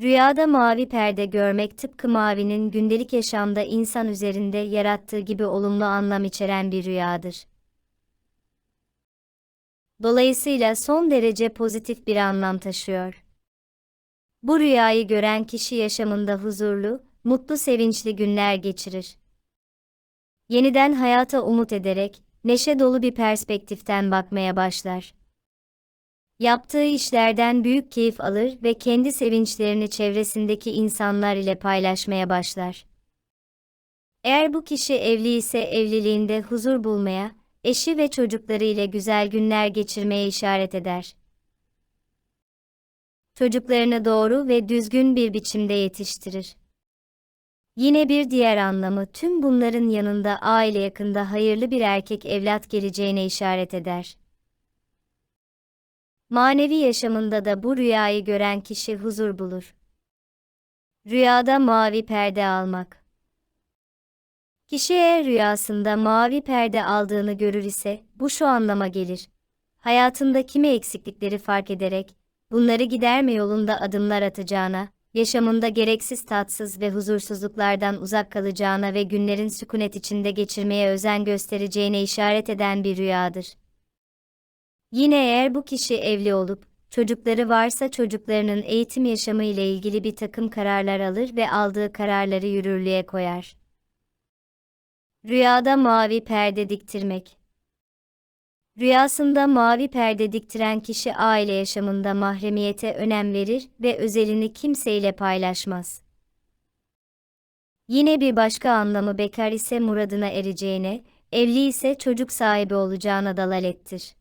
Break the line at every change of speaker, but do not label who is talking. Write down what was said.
Rüyada mavi perde görmek tıpkı mavinin gündelik yaşamda insan üzerinde yarattığı gibi olumlu anlam içeren bir rüyadır. Dolayısıyla son derece pozitif bir anlam taşıyor. Bu rüyayı gören kişi yaşamında huzurlu, mutlu sevinçli günler geçirir. Yeniden hayata umut ederek, neşe dolu bir perspektiften bakmaya başlar. Yaptığı işlerden büyük keyif alır ve kendi sevinçlerini çevresindeki insanlar ile paylaşmaya başlar. Eğer bu kişi evli ise evliliğinde huzur bulmaya, eşi ve çocukları ile güzel günler geçirmeye işaret eder. Çocuklarını doğru ve düzgün bir biçimde yetiştirir. Yine bir diğer anlamı tüm bunların yanında aile yakında hayırlı bir erkek evlat geleceğine işaret eder. Manevi yaşamında da bu rüyayı gören kişi huzur bulur. Rüyada mavi perde almak. Kişi eğer rüyasında mavi perde aldığını görür ise bu şu anlama gelir. Hayatında kimi eksiklikleri fark ederek bunları giderme yolunda adımlar atacağına, yaşamında gereksiz tatsız ve huzursuzluklardan uzak kalacağına ve günlerin sükunet içinde geçirmeye özen göstereceğine işaret eden bir rüyadır. Yine eğer bu kişi evli olup, çocukları varsa çocuklarının eğitim yaşamı ile ilgili bir takım kararlar alır ve aldığı kararları yürürlüğe koyar. Rüyada mavi perde diktirmek. Rüyasında mavi perde diktiren kişi aile yaşamında mahremiyete önem verir ve özelini kimseyle paylaşmaz. Yine bir başka anlamı bekar ise muradına ereceğine, evli ise çocuk sahibi olacağına dalalettir.